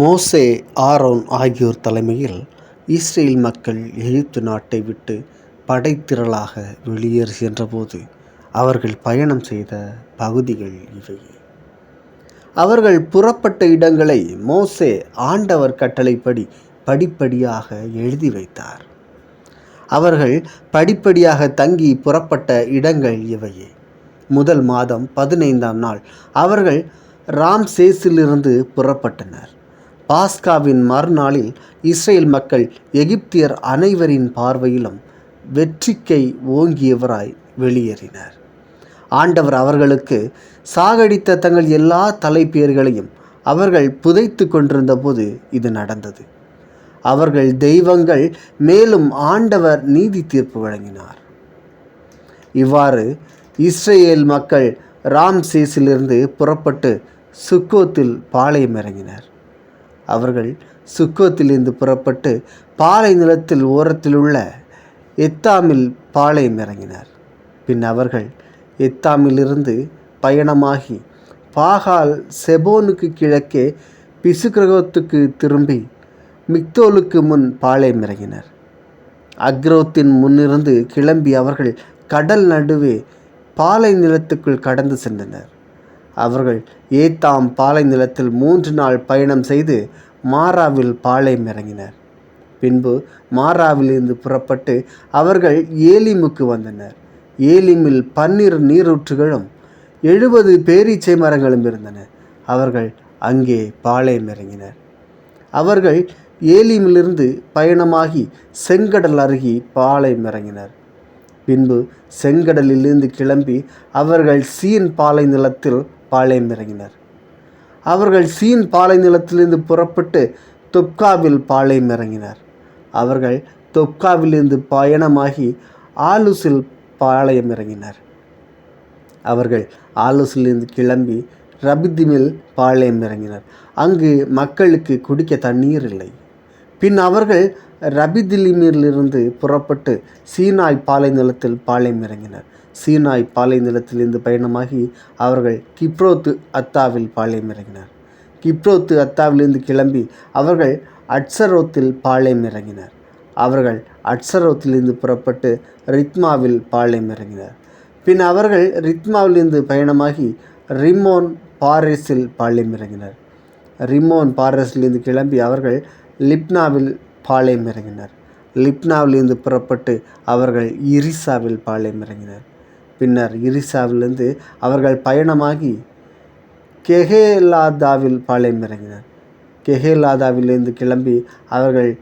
மோசே ஆரோன் ஆகியோர் தலைமையில் இஸ்ரேல் மக்கள் எகிப்து நாட்டை விட்டு படைத்திரளாக வெளியேறி சென்றபோது அவர்கள் பயணம் செய்த பகுதிகள் இவையே அவர்கள் புறப்பட்ட இடங்களை மோசே ஆண்டவர் கட்டளைப்படி படிப்படியாக எழுதி வைத்தார். அவர்கள் படிப்படியாக தங்கி புறப்பட்ட இடங்கள் இவையே முதல் மாதம் பதினைந்தாம் நாள் அவர்கள் ராம்சேஸிலிருந்து புறப்பட்டனர். பாஸ்காவின் மறுநாளில் இஸ்ரேல் மக்கள் எகிப்தியர் அனைவரின் பார்வையிலும் வெற்றிக்கை ஓங்கியவராய் வெளியேறினர். ஆண்டவர் அவர்களுக்கு சாகடித்த தங்கள் எல்லா தலைப்பேர்களையும் அவர்கள் புதைத்து கொண்டிருந்த போது இது நடந்தது. அவர்கள் தெய்வங்கள் மேலும் ஆண்டவர் நீதி தீர்ப்பு வழங்கினார். இவ்வாறு இஸ்ரேல் மக்கள் ராம்சேஸிலிருந்து புறப்பட்டு சுக்கோத்தில் பாளையம் இறங்கினர். அவர்கள் சுக்கோத்திலிருந்து புறப்பட்டு பாலை நிலத்தில் ஓரத்தில் உள்ள எத்தாமில் பாளையம் இறங்கினர். பின் அவர்கள் எத்தாமிலிருந்து பயணமாகி பாகால் செபோனுக்கு கிழக்கே பிசுகிரகத்துக்கு திரும்பி மிக்தோலுக்கு முன் பாளையம் இறங்கினர். அக்ரோத்தின் முன்னிருந்து கிளம்பி அவர்கள் கடல் நடுவே பாலை நிலத்துக்குள் கடந்து சென்றனர். அவர்கள் ஏத்தாம் பாலை நிலத்தில் மூன்று நாள் பயணம் செய்து மாராவில் பாளையம் இறங்கினர். பின்பு மாராவிலிருந்து புறப்பட்டு அவர்கள் ஏலிமுக்கு வந்தனர். ஏலிமில் பன்னீர் நீரூற்றுகளும் எழுபது பேரீச்சை மரங்களும் இருந்தன. அவர்கள் அங்கே பாளையம் இறங்கினர். அவர்கள் ஏலிமிலிருந்து பயணமாகி செங்கடல் அருகி பாளையம் இறங்கினர். பின்பு செங்கடலிலிருந்து கிளம்பி அவர்கள் சீன் பாலை நிலத்தில் பாளையம் இறங்கினர். அவர்கள் சீன் பாலை நிலத்திலிருந்து புறப்பட்டு தொப்காவில் பாளையம் இறங்கினர் அவர்கள் தொப்காவிலிருந்து பயணமாகி ஆலுசில் பாளையம் இறங்கினர் அவர்கள் ஆலுசிலிருந்து கிளம்பி ரபிதிமில் பாளையம் இறங்கினர் அங்கு மக்களுக்கு குடிக்க தண்ணீர் இல்லை. பின் அவர்கள் ரபிதிலிமிலிருந்து புறப்பட்டு சீனாய் பாலை நிலத்தில் பாளையம் இறங்கினர். சீனாய் பாலை நிலத்திலிருந்து பயணமாகி அவர்கள் கிப்ரோத்து அத்தாவில் பாளையம் இறங்கினர். கிப்ரோத்து அத்தாவிலிருந்து கிளம்பி அவர்கள் அட்சரோத்தில் பாளையம் இறங்கினர். அவர்கள் அட்சரோத்திலிருந்து புறப்பட்டு ரித்மாவில் பாளையம் இறங்கினர். பின் அவர்கள் ரித்மாவிலிருந்து பயணமாகி ரிமோன் பாரிஸில் பாளையம் இறங்கினர். ரிமோன் பாரஸிலிருந்து கிளம்பி அவர்கள் லிப்னாவில் பாளையம் இறங்கினர். லிப்னாவிலிருந்து புறப்பட்டு அவர்கள் இரிசாவில் பாளையம் இறங்கினர். பின்னர் இரிசாவிலிருந்து அவர்கள் பயணமாகி கெஹேலாதாவில் பாளையம் இறங்கினர். கெஹேலாதாவிலிருந்து கிளம்பி அவர்கள்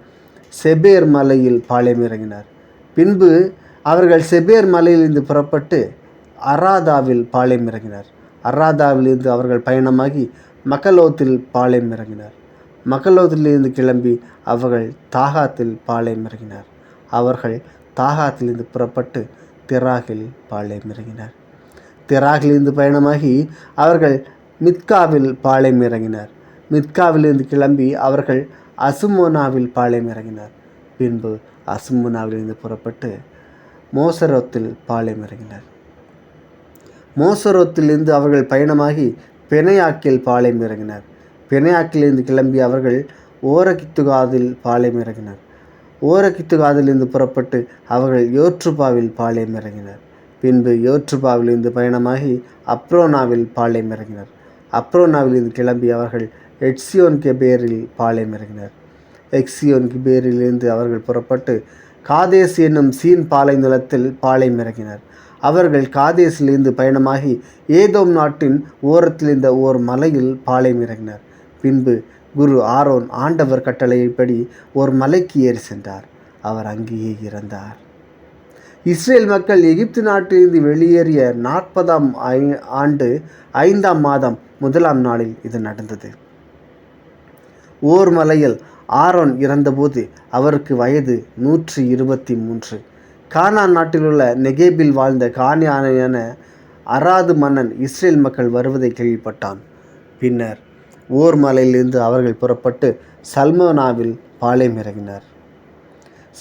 செபேர் மலையில் பாளையம் இறங்கினர். பின்பு அவர்கள் செபேர் மலையிலிருந்து புறப்பட்டு அராதாவில் பாளையம் இறங்கினர். அராதாவிலிருந்து அவர்கள் பயணமாகி மக்கலோத்தில் பாளையம் இறங்கினர் மக்கலோத்திலிருந்து கிளம்பி அவர்கள் தாகாத்தில் பாளையம் இறங்கினர் அவர்கள் தாகாத்திலிருந்து புறப்பட்டு திராகில் பாளையம் இறங்கினர் திராகிலிருந்து பயணமாகி அவர்கள் மித்காவில் பாளையம் இறங்கினர் மித்காவிலிருந்து கிளம்பி அவர்கள் அசுமோனாவில் பாளையம் இறங்கினர் பின்பு அசுமோனாவிலிருந்து புறப்பட்டு மோசரோத்தில் பாளையம் இறங்கினர் மோசரோத்திலிருந்து அவர்கள் பயணமாகி பெனையாக்கில் பாளையம் இறங்கினர் பெனையாக்கிலிருந்து கிளம்பி அவர்கள் ஓரகித்துகாதில் பாளையம் இறங்கினர் ஓரகித்துகாதிலிருந்து புறப்பட்டு அவர்கள் யோற்றுபாவில் பாளையம் இறங்கினர் பின்பு யோற்றுபாவிலிருந்து பயணமாகி அப்ரோனாவில் பாளையம் இறங்கினர் அப்ரோனாவிலிருந்து கிளம்பி அவர்கள் எட்சியோன் கெபேரில் பாளையம் இறங்கினர் எக்ஸியோன் கிபேரிலிருந்து அவர்கள் புறப்பட்டு காதேஸ் என்னும் சீன் பாலை நிலத்தில் பாளையம் இறங்கினர் அவர்கள் காதேசிலிருந்து பயணமாகி ஏதோம் நாட்டின் ஓரத்தில் இருந்த ஓர் மலையில் பாளையம் இறங்கினர் பின்பு குரு ஆரோன் ஆண்டவர் கட்டளையைப்படி ஒரு மலைக்கு ஏறி சென்றார். அவர் அங்கேயே இறந்தார். இஸ்ரேல் மக்கள் எகிப்து நாட்டிலிருந்து வெளியேறிய நாற்பதாம் ஐ ஆண்டு ஐந்தாம் மாதம் முதலாம் நாளில் இது நடந்தது. ஓர் மலையில் ஆரோன் இறந்தபோது அவருக்கு வயது நூற்றி இருபத்தி மூன்று. கானான் நாட்டிலுள்ள நெகேபில் வாழ்ந்த கானியானையான அராது மன்னன் இஸ்ரேல் மக்கள் வருவதை கேள்விப்பட்டான். பின்னர் ஓர் மலையிலிருந்து அவர்கள் புறப்பட்டு சல்மோனாவில் பாளையம் இறங்கினர்.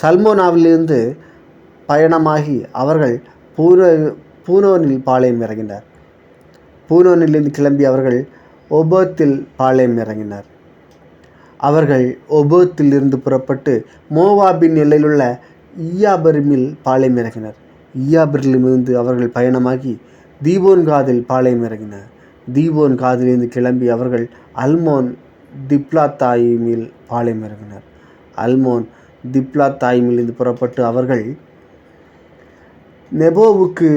சல்மோனாவிலிருந்து பயணமாகி அவர்கள் பூனோ பூனோனில் பாளையம் இறங்கினர். பூனோனிலிருந்து கிளம்பி அவர்கள் ஒபோத்தில் பாளையம் இறங்கினர். அவர்கள் ஒபோத்திலிருந்து புறப்பட்டு மோவாபின் எல்லையிலுள்ள ஈயாபெருமில் பாளையம் இறங்கினர் ஈயாபெருமிலிருந்து அவர்கள் பயணமாகி தீபோன் காதில் பாளையம் இறங்கினர் தீபோன் காதிலிருந்து கிளம்பி அவர்கள் அல்மோன் திப்லாத்தாயிமில் பாளையம் இறங்கினர் அல்மோன் திப்லாத்தாயிமிலிருந்து புறப்பட்டு அவர்கள் நெபோவுக்கு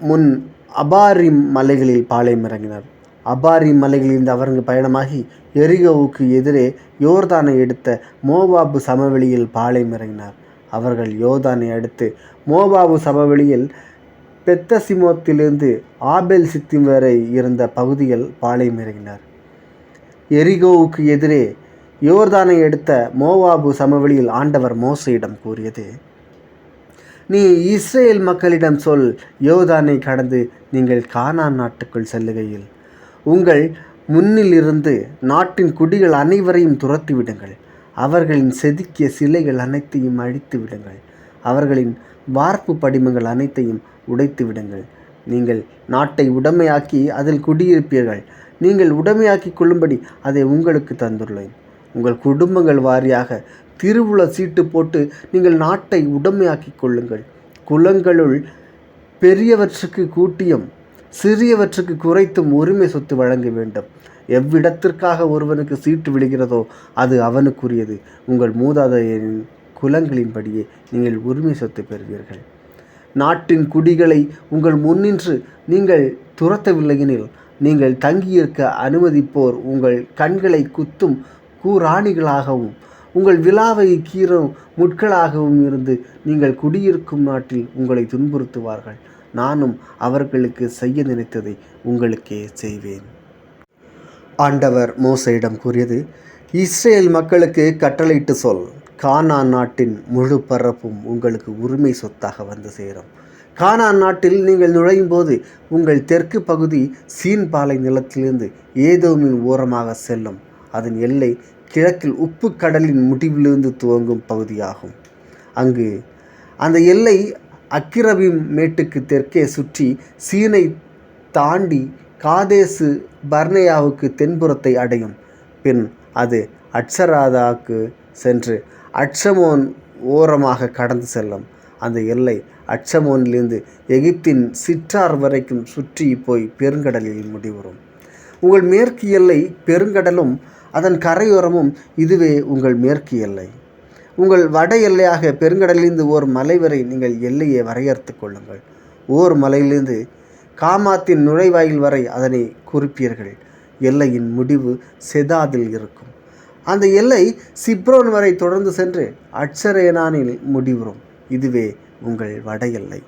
முன் அபாரிம் மலைகளில் பாளையம் இறங்கினர் அபாரி மலைகளிலிருந்து அவர்கள் பயணமாகி எரிகோவுக்கு எதிரே யோர்தானை எடுத்த மோவாபு சமவெளியில் பாலை இறங்கினார் அவர்கள் யோர்தானை அடுத்து மோவாபு சமவெளியில் பெத்தசிமோத்திலிருந்து ஆபேல் சித்திம் வரை இருந்த பகுதியில் பாளையம் இறங்கினார் எரிகோவுக்கு எதிரே யோர்தானை எடுத்த மோவாபு சமவெளியில் ஆண்டவர் மோசையிடம் கூறியது நீ இஸ்ரேல் மக்களிடம் சொல் யோதானை கடந்து நீங்கள் கானான் நாட்டுக்குள் செல்லுகையில். உங்கள் முன்னிலிருந்து நாட்டின் குடிகள் அனைவரையும் துரத்தி விடுங்கள் அவர்களின் செதுக்கிய சிலைகள் அனைத்தையும் அழித்து விடுங்கள் அவர்களின் வார்ப்பு படிமங்கள் அனைத்தையும் உடைத்து விடுங்கள் நீங்கள் நாட்டை உடமையாக்கி அதில் குடியிருப்பீர்கள். நீங்கள் உடமையாக்கி கொள்ளும்படி அதை உங்களுக்கு தந்துள்ளேன். உங்கள் குடும்பங்கள் வாரியாக திருவுள சீட்டு போட்டு நீங்கள் நாட்டை உடமையாக்கி கொள்ளுங்கள். குலங்களுள் பெரியவற்றுக்கு கூட்டியும் சிறியவற்றுக்கு குறைத்தும் உரிமை சொத்து வழங்க வேண்டும். எவ்விடத்திற்காக ஒருவனுக்கு சீட்டு விழுகிறதோ அது அவனுக்குரியது. உங்கள் மூதாதையரின் குலங்களின்படியே நீங்கள் உரிமை சொத்து பெறுவீர்கள். நாட்டின் குடிகளை உங்கள் முன்னின்று நீங்கள் துரத்தவில்லையெனில் நீங்கள் தங்கியிருக்க அனுமதிப்போர் உங்கள் கண்களை குத்தும் கூராணிகளாகவும் உங்கள் விழாவை கீறும் முட்களாகவும் இருந்து நீங்கள் குடியிருக்கும் நாட்டில் உங்களை துன்புறுத்துவார்கள். நானும் அவர்களுக்கு செய்ய நினைத்ததை உங்களுக்கே செய்வேன். ஆண்டவர் மோசையிடம் கூறியது இஸ்ரேல் மக்களுக்கு கட்டளையிட்டு சொல். கானா நாட்டின் முழு பரப்பும் உங்களுக்கு உரிமை சொத்தாக வந்து சேரும். கானா நாட்டில் நீங்கள் நுழையும் போது உங்கள் தெற்கு பகுதி சீன் பாலை நிலத்திலிருந்து ஏதோமின் ஓரமாக செல்லும். அதன் எல்லை கிழக்கில் உப்பு கடலின் முடிவிலிருந்து துவங்கும் பகுதியாகும். அங்கு அந்த எல்லை அக்கிரபிம் மேட்டுக்கு தெற்கே சுற்றி சீனை தாண்டி காதேசு பர்னேயாவுக்கு தென்புறத்தை அடையும். பின் அது அட்சராதாவுக்கு சென்று அட்சமோன் ஓரமாக கடந்து செல்லும். அந்த எல்லை அட்சமோனிலிருந்து எகிப்தின் சிற்றார் வரைக்கும் சுற்றி போய் பெருங்கடலில் முடிவுறும். உங்கள் மேற்கு எல்லை பெருங்கடலும் அதன் கரையோரமும் இதுவே உங்கள் மேற்கு எல்லை. உங்கள் வட எல்லையாக பெருங்கடலிலிருந்து ஓர் மலை வரை நீங்கள் எல்லையை வரையறுத்து கொள்ளுங்கள். ஓர் மலையிலிருந்து காமாத்தின் நுழைவாயில் வரை அதனை குறிப்பீர்கள். எல்லையின் முடிவு செதாதில் இருக்கும். அந்த எல்லை சிப்ரோன் வரை தொடர்ந்து சென்று அட்சரேனானில் முடிவுறும். இதுவே உங்கள் வட எல்லை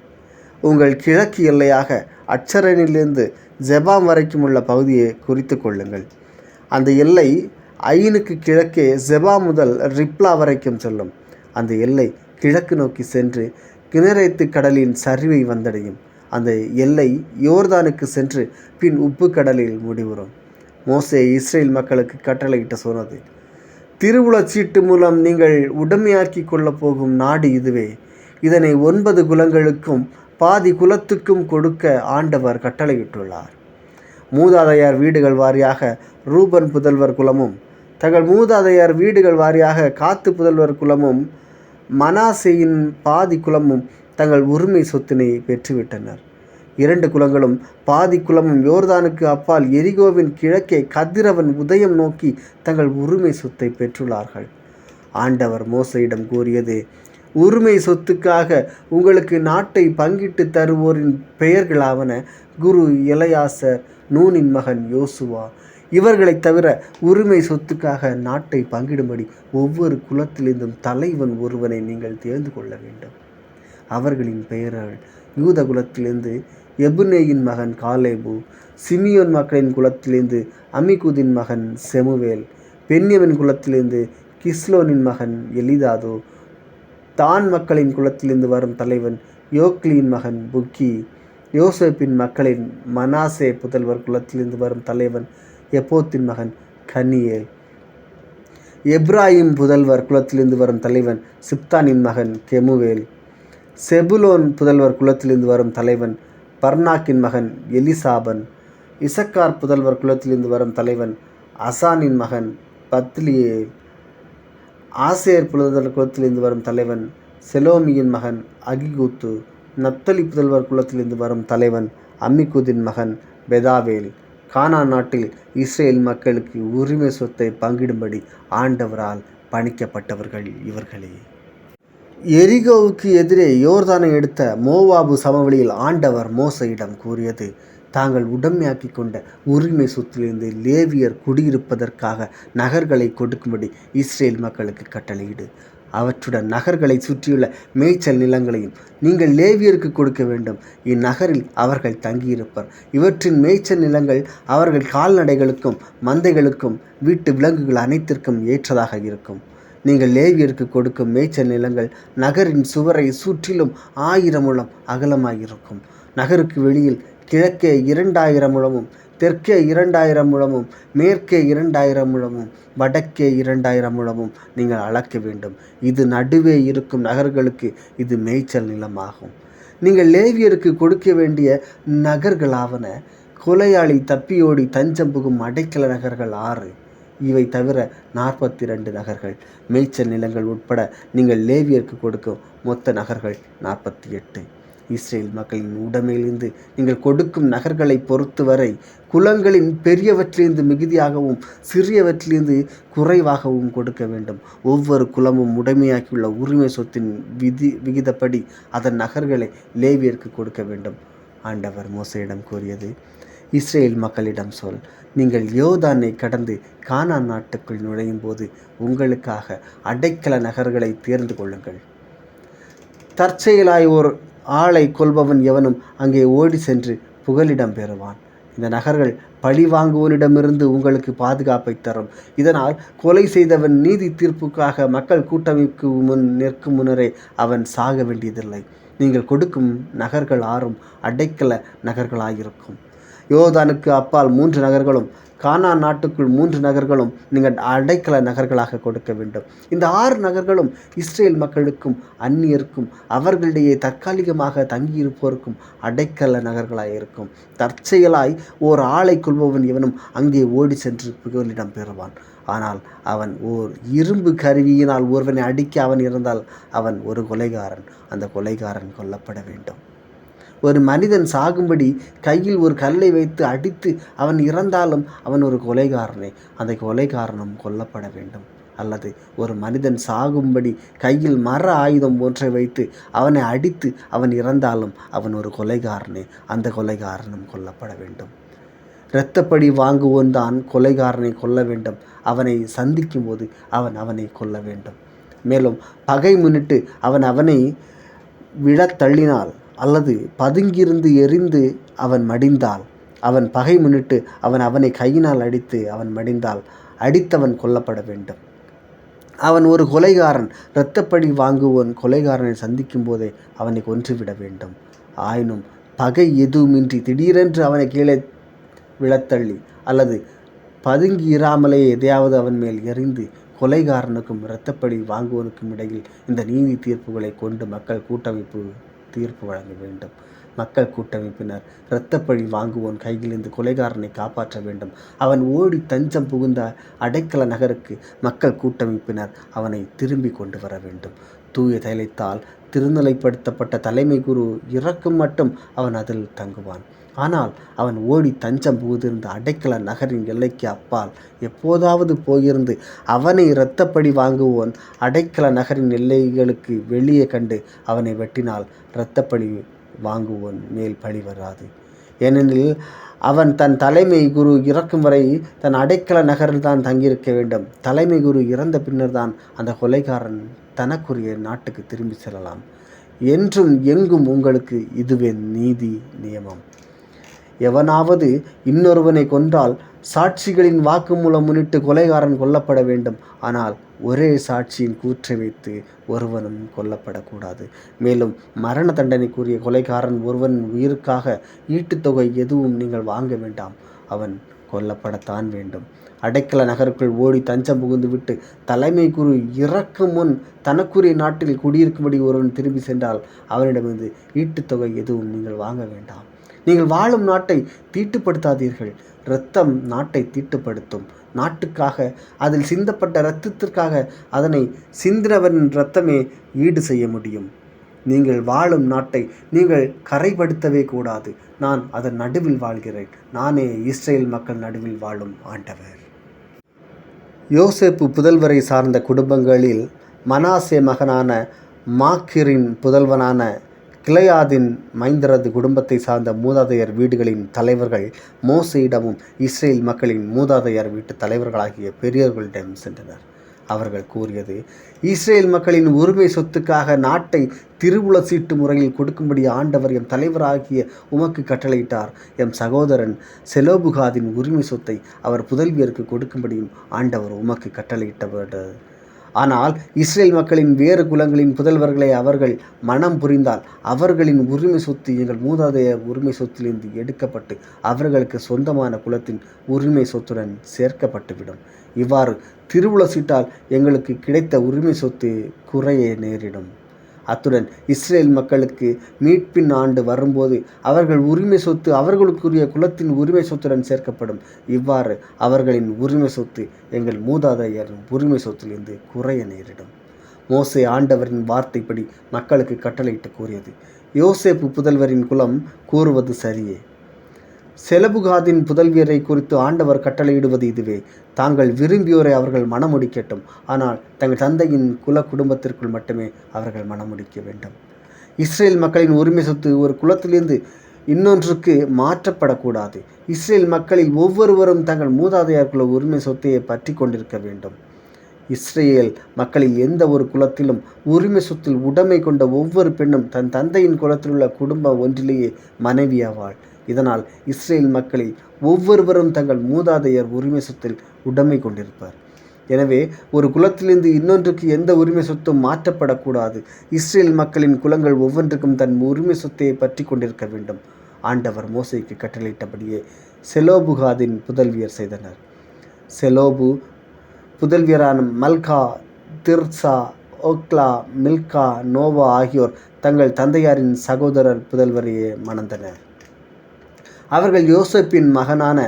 உங்கள் கிழக்கு எல்லையாக அட்சரனிலிருந்து ஜெபாம் வரைக்கும் உள்ள பகுதியை குறித்து கொள்ளுங்கள். அந்த எல்லை ஐனுக்கு கிழக்கே ஜெபா முதல் ரிப்லா வரைக்கும் செல்லும். அந்த எல்லை கிழக்கு நோக்கி சென்று கிணறைத்து கடலின் சரிவை வந்தடையும். அந்த எல்லை யோர்தானுக்கு சென்று பின் உப்பு கடலில் முடிவுறும். மோசே இஸ்ரேல் மக்களுக்கு கட்டளையிட்ட சொன்னது திருவுளச் சீட்டு மூலம் நீங்கள் உடமையாக்கி கொள்ளப் போகும் நாடு இதுவே. இதனை ஒன்பது குலங்களுக்கும் பாதி குலத்துக்கும் கொடுக்க ஆண்டவர் கட்டளையிட்டுள்ளார். மூதாதையார் வீடுகள் வாரியாக ரூபன் புதல்வர் குலமும் தங்கள் மூதாதையார் வீடுகள் வாரியாக காத்து புதல்வர் குலமும் மனாசேயின் பாதி குலமும் தங்கள் உரிமை சொத்தினை பெற்றுவிட்டனர். இரண்டு குலங்களும் பாதி குலமும் யோர்தானுக்கு அப்பால் எரிகோவின் கிழக்கே கதிரவன் உதயம் நோக்கி தங்கள் உரிமை சொத்தை பெற்றுள்ளார்கள். ஆண்டவர் மோசையிடம் கூறியது உரிமை சொத்துக்காக உங்களுக்கு நாட்டை பங்கிட்டு தருவோரின் பெயர்களாவன குரு இளையாசர் நூனின் மகன் யோசுவா இவர்களைத் தவிர உரிமை சொத்துக்காக நாட்டை பங்கிடும்படி ஒவ்வொரு குலத்திலிருந்தும் தலைவன் ஒருவனை நீங்கள் தேர்ந்து கொள்ள வேண்டும். அவர்களின் பெயர்கள் யூத குலத்திலிருந்து எபுனேயின் மகன் காலேபு சிமியோன் மக்களின் குலத்திலிருந்து அமிகுதின் மகன் செமுவேல் பென்யமின் குலத்திலிருந்து கிஸ்லோனின் மகன் எலிதாதோ தான் மக்களின் குலத்திலிருந்து வரும் தலைவன் யோக்லியின் மகன் புக்கி யோசேப்பின் மக்களின் மனாசே புதல்வர் குலத்திலிருந்து வரும் தலைவன் எப்போத்தின் மகன் கனியேல். எப்ராஹிம் புதல்வர் குலத்திலிருந்து வரும் தலைவன் சிப்தானின் மகன் கெமுவேல். செபுலோன் புதல்வர் குலத்திலிருந்து வரும் தலைவன் பர்னாக்கின் மகன் எலிசாபன். இசக்கார் புதல்வர் குலத்திலிருந்து வரும் தலைவன் அசானின் மகன் பத்லியே ஆசேர் புதல்வர் குலத்திலிருந்து வரும் தலைவன் செலோமியின் மகன் அகிகூத்து. நப்தலி புதல்வர் குலத்திலிருந்து வரும் தலைவன் அம்மிகுதின் மகன் பெதாவேல். கானா நாட்டில் இஸ்ரேல் மக்களுக்கு உரிமை சொத்தை பங்கிடும்படி ஆண்டவரால் பணிக்கப்பட்டவர்கள் இவர்களே. எரிகோவுக்கு எதிரே யோர்தானை எடுத்த மோவாபு சமவெளியில் ஆண்டவர் மோசையிடம் கூறியது தாங்கள் உடமையாக்கி கொண்ட உரிமை சொத்திலிருந்து லேவியர் குடியிருப்பதற்காக நகர்களை கொடுக்கும்படி இஸ்ரேல் மக்களுக்கு கட்டளையிடு. அவற்றுடன் நகர்களை சுற்றியுள்ள மேய்ச்சல் நிலங்களையும் நீங்கள் லேவியருக்கு கொடுக்க வேண்டும். இந்நகரில் அவர்கள் தங்கியிருப்பர். இவற்றின் மேய்ச்சல் நிலங்கள் அவர்கள் கால்நடைகளுக்கும் மந்தைகளுக்கும் வீட்டு விலங்குகள் அனைத்திற்கும் ஏற்றதாக இருக்கும். நீங்கள் லேவியருக்கு கொடுக்கும் மேய்ச்சல் நிலங்கள் நகரின் சுவரை சுற்றிலும் ஆயிரம் முழம் அகலமாயிருக்கும். நகருக்கு வெளியில் கிழக்கே இரண்டாயிரம் முழமும் தெற்கே இரண்டாயிரம் முழமும் மேற்கே இரண்டாயிரம் முழமும் வடக்கே இரண்டாயிரம் முழமும் நீங்கள் அளக்க வேண்டும். இது நடுவே இருக்கும் நகர்களுக்கு இது மேய்ச்சல் நிலமாகும். நீங்கள் லேவியருக்கு கொடுக்க வேண்டிய நகர்களாவன கொலையாளி தப்பியோடி தஞ்சம் புகும் அடைக்கல நகர்கள் ஆறு. இவை தவிர நாற்பத்தி ரெண்டு நகர்கள். மேய்ச்சல் நிலங்கள் உட்பட நீங்கள் லேவியருக்கு கொடுக்கும் மொத்த நகர்கள் நாற்பத்தி எட்டு. இஸ்ரேல் மக்களின் உடைமையிலிருந்து நீங்கள் கொடுக்கும் நகர்களை பொறுத்தவரை குலங்களின் பெரியவற்றிலிருந்து மிகுதியாகவும் சிறியவற்றிலிருந்து குறைவாகவும் கொடுக்க வேண்டும். ஒவ்வொரு குலமும் உடைமையாக்கியுள்ள உரிமை சொத்தின் விதி விகிதப்படி அதன் நகர்களை லேவியருக்கு கொடுக்க வேண்டும். ஆண்டவர் மோசையிடம் கூறியது இஸ்ரேல் மக்களிடம் சொல் நீங்கள் யோதானை கடந்து கானா நாட்டுக்குள் நுழையும் போது உங்களுக்காக அடைக்கல நகர்களை தேர்ந்து கொள்ளுங்கள். தற்செயலாய் ஒரு ஆளை கொள்பவன் எவனும் அங்கே ஓடி சென்று புகலிடம் பெறுவான். இந்த நகர்கள் பழி வாங்குவோனிடமிருந்து உங்களுக்கு பாதுகாப்பை தரும். இதனால் கொலை செய்தவன் நீதி தீர்ப்புக்காக மக்கள் கூட்டமைக்கு முன் நிற்கும் முன்னரே அவன் சாக வேண்டியதில்லை. நீங்கள் கொடுக்கும் நகர்கள் ஆறும் அடைக்கல நகர்களாயிருக்கும். யோதானுக்கு அப்பால் மூன்று நகர்களும் கானா நாட்டுக்குள் மூன்று நகர்களும் நீங்கள் அடைக்கல நகர்களாக கொடுக்க வேண்டும். இந்த ஆறு நகர்களும் இஸ்ரேல் மக்களுக்கும் அந்நியருக்கும் அவர்களிடையே தற்காலிகமாக தங்கியிருப்போருக்கும் அடைக்கல நகர்களாக இருக்கும். தற்செயலாய் ஓர் ஆளை கொள்பவன் இவனும் அங்கே ஓடி சென்று புகலிடம் பெறுவான். ஆனால் அவன் ஓர் இரும்பு கருவியினால் ஒருவனை அடிக்க அவன் இருந்தால் அவன் ஒரு கொலைகாரன். அந்த கொலைகாரன் கொல்லப்பட வேண்டும். ஒரு மனிதன் சாகும்படி கையில் ஒரு கல்லை வைத்து அடித்து அவன் இறந்தாலும் அவன் ஒரு கொலைகாரனே. அந்த கொலைகாரனும் கொல்லப்பட வேண்டும். அல்லது ஒரு மனிதன் சாகும்படி கையில் மர ஆயுதம் ஒன்றை வைத்து அவனை அடித்து அவன் இறந்தாலும் அவன் ஒரு கொலைகாரனே. அந்த கொலைகாரனும் கொல்லப்பட வேண்டும். இரத்தப்படி வாங்குவோன் தான் கொலைகாரனை கொல்ல வேண்டும். அவனை சந்திக்கும் போது அவன் அவனை கொல்ல வேண்டும். மேலும் பகை முன்னிட்டு அவன் அவனை விழத் தள்ளினால் அல்லது பதுங்கியிருந்து எரிந்து அவன் மடிந்தால் அவன் பகை முன்னிட்டு அவன் அவனை கையினால் அடித்து அவன் மடிந்தால் அடித்தவன் கொல்லப்பட வேண்டும். அவன் ஒரு கொலைகாரன். இரத்தப்படி வாங்குவோன் கொலைகாரனை சந்திக்கும் போதே அவனை கொன்றுவிட வேண்டும். ஆயினும் பகை எதுவுமின்றி திடீரென்று அவனை கீழே விழத்தள்ளி அல்லது பதுங்கி இராமலே எதையாவது அவன் மேல் எறிந்து கொலைகாரனுக்கும் இரத்தப்படி வாங்குவோனுக்கும் இடையில் இந்த நீதி தீர்ப்புகளை கொண்டு மக்கள் கூட்டமைப்பு தீர்ப்பு வழங்க வேண்டும். மக்கள் கூட்டமைப்பினர் இரத்தப்பழி வாங்குவோன் கையிலிருந்து கொலைகாரனை காப்பாற்ற வேண்டும். அவன் ஓடி தஞ்சம் புகுந்த அடைக்கல நகருக்கு மக்கள் கூட்டமைப்பினர் அவனை திரும்பி கொண்டு வர வேண்டும். தூய தைலத்தால் திருநிலைப்படுத்தப்பட்ட தலைமை குரு இறக்கும் மட்டும் அவன் அதில் தங்குவான். ஆனால் அவன் ஓடி தஞ்சம் புகுதிருந்த அடைக்கல நகரின் எல்லைக்கு அப்பால் எப்போதாவது போயிருந்து அவனை இரத்தப்படி வாங்குவோன். அடைக்கல நகரின் எல்லைகளுக்கு வெளியே கண்டு அவனை வெட்டினால் இரத்தப்படி வாங்குவோன் மேல் பழி வராது. ஏனெனில் அவன் தன் தலைமை குரு இறக்கும் வரை தன் அடைக்கல நகரில் தான் தங்கியிருக்க வேண்டும். தலைமை குரு இறந்த பின்னர் தான் அந்த கொலைகாரன் தனக்குரிய நாட்டுக்கு திரும்பி செல்லலாம். என்றும் எங்கும் உங்களுக்கு இதுவே நீதி நியமம். எவனாவது இன்னொருவனை கொன்றால் சாட்சிகளின் வாக்குமூலம் முன்னிட்டு கொலைகாரன் கொல்லப்பட வேண்டும். ஆனால் ஒரே சாட்சியின் கூற்றை வைத்து ஒருவனும் கொல்லப்படக்கூடாது. மேலும் மரண தண்டனைக்குரிய கொலைகாரன் ஒருவன் உயிருக்காக ஈட்டுத்தொகை எதுவும் நீங்கள் வாங்க வேண்டாம். அவன் கொல்லப்படத்தான் வேண்டும். அடைக்கல நகருக்குள் ஓடி தஞ்சம் புகுந்து விட்டு தலைமை குரு இறக்கும் முன் தனக்குரிய நாட்டில் குடியிருக்கும்படி ஒருவன் திரும்பி சென்றால் அவனிடமிருந்து ஈட்டுத்தொகை எதுவும் நீங்கள் வாங்க வேண்டாம். நீங்கள் வாழும் நாட்டை தீட்டுப்படுத்தாதீர்கள். இரத்தம் நாட்டை தீட்டுப்படுத்தும். நாட்டுக்காக அதில் சிந்தப்பட்ட இரத்தத்திற்காக அதனை சிந்தினவரின் இரத்தமே ஈடு செய்ய முடியும். நீங்கள் வாழும் நாட்டை நீங்கள் கரைப்படுத்தவே கூடாது. நான் அதன் நடுவில் வாழ்கிறேன். நானே இஸ்ரேல் மக்கள் நடுவில் வாழும் ஆண்டவர். யோசேப்பு புதல்வரை சார்ந்த குடும்பங்களில் மனாசே மகனான மாக்கிரின் புதல்வனான கிளையாதின் மைந்தரது குடும்பத்தை சார்ந்த மூதாதையர் வீடுகளின் தலைவர்கள் மோசையிடமும் இஸ்ரேல் மக்களின் மூதாதையர் வீட்டு தலைவர்களாகிய பெரியோர்களிடம் சென்றனர். அவர்கள் கூறியது. இஸ்ரேல் மக்களின் உரிமை சொத்துக்காக நாட்டை திருவுள சீட்டு முறையில் கொடுக்கும்படி ஆண்டவர் எம் தலைவராகிய உமக்கு கட்டளையிட்டார். எம் சகோதரன் செலோபுகாதின் உரிமை சொத்தை அவர் புதல்வியருக்கு கொடுக்கும்படியும் ஆண்டவர் உமக்கு கட்டளையிட்டவர் ஆனால் இஸ்ரேல் மக்களின் வேறு குலங்களின் புதல்வர்களை அவர்கள் மனம் புரிந்தால் அவர்களின் உரிமை சொத்து எங்கள் மூதாதைய உரிமை சொத்திலிருந்து எடுக்கப்பட்டு அவர்களுக்கு சொந்தமான குலத்தின் உரிமை சொத்துடன் சேர்க்கப்பட்டுவிடும். இவ்வாறு திருவுள சீட்டால் எங்களுக்கு கிடைத்த உரிமை சொத்து குறைய நேரிடும். அத்துடன் இஸ்ரேல் மக்களுக்கு மீட்பின் ஆண்டு வரும்போது அவர்கள் உரிமை சொத்து அவர்களுக்குரிய குலத்தின் உரிமை சொத்துடன் சேர்க்கப்படும். இவ்வாறு அவர்களின் உரிமை சொத்து எங்கள் மூதாதையரின் உரிமை சொத்திலிருந்து குறைய நேரிடும். மோசே ஆண்டவரின் வார்த்தைப்படி மக்களுக்கு கட்டளையிட்டு கூறியது. யோசேப்பு புதல்வரின் குலம் கூறுவது சரியே. செலபுகாதின் புதல்வியரை குறித்து ஆண்டவர் கட்டளையிடுவது இதுவே. தாங்கள் விரும்பியோரை அவர்கள் மணமுடிக்கட்டும் ஆனால் தங்கள் தந்தையின் குல குடும்பத்திற்குள் மட்டுமே அவர்கள் மணமுடிக்க வேண்டும். இஸ்ரேல் மக்களின் உரிமை சொத்து ஒரு குலத்திலிருந்து இன்னொன்றுக்கு மாற்றப்படக்கூடாது. இஸ்ரேல் மக்களில் ஒவ்வொருவரும் தங்கள் மூதாதையார் குல உரிமை சொத்தையை பற்றி கொண்டிருக்க வேண்டும். இஸ்ரேல் மக்களில் எந்த ஒரு குலத்திலும் உரிமை சொத்தில் உடைமை கொண்ட ஒவ்வொரு பெண்ணும் தன் தந்தையின் குலத்தில் உள்ள குடும்பம் ஒன்றிலேயே மனைவியாவாள். இதனால் இஸ்ரேல் மக்களில் ஒவ்வொருவரும் தங்கள் மூதாதையர் உரிமை சொத்தில் உடைமை கொண்டிருப்பார். எனவே ஒரு குலத்திலிருந்து இன்னொன்றுக்கு எந்த உரிமை சொத்தும் மாற்றப்படக்கூடாது. இஸ்ரேல் மக்களின் குலங்கள் ஒவ்வொன்றுக்கும் தன் உரிமை சொத்தையை பற்றி கொண்டிருக்க வேண்டும். ஆண்டவர் மோசைக்கு கட்டளையிட்டபடியே செலோபுகாதின் புதல்வியர் செய்தனர். செலோபு புதல்வியரான மல்கா திர்சா ஓக்லா மில்கா நோவா ஆகியோர் தங்கள் தந்தையாரின் சகோதரர் புதல்வரையே மணந்தனர். அவர்கள் யோசப்பின் மகனான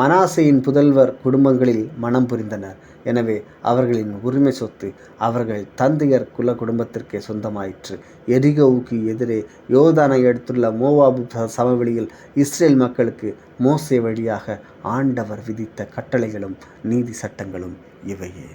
மனாசையின் புதல்வர் குடும்பங்களில் மனம் புரிந்தனர். எனவே அவர்களின் உரிமை சொத்து அவர்கள் தந்தையர் குல குடும்பத்திற்கே சொந்தமாயிற்று. எரிகோவுக்கு எதிரே யோதானை எடுத்துள்ள மோவாபு சமவெளியில் இஸ்ரேல் மக்களுக்கு மோசே வழியாக ஆண்டவர் விதித்த கட்டளைகளும் நீதி சட்டங்களும் இவையே.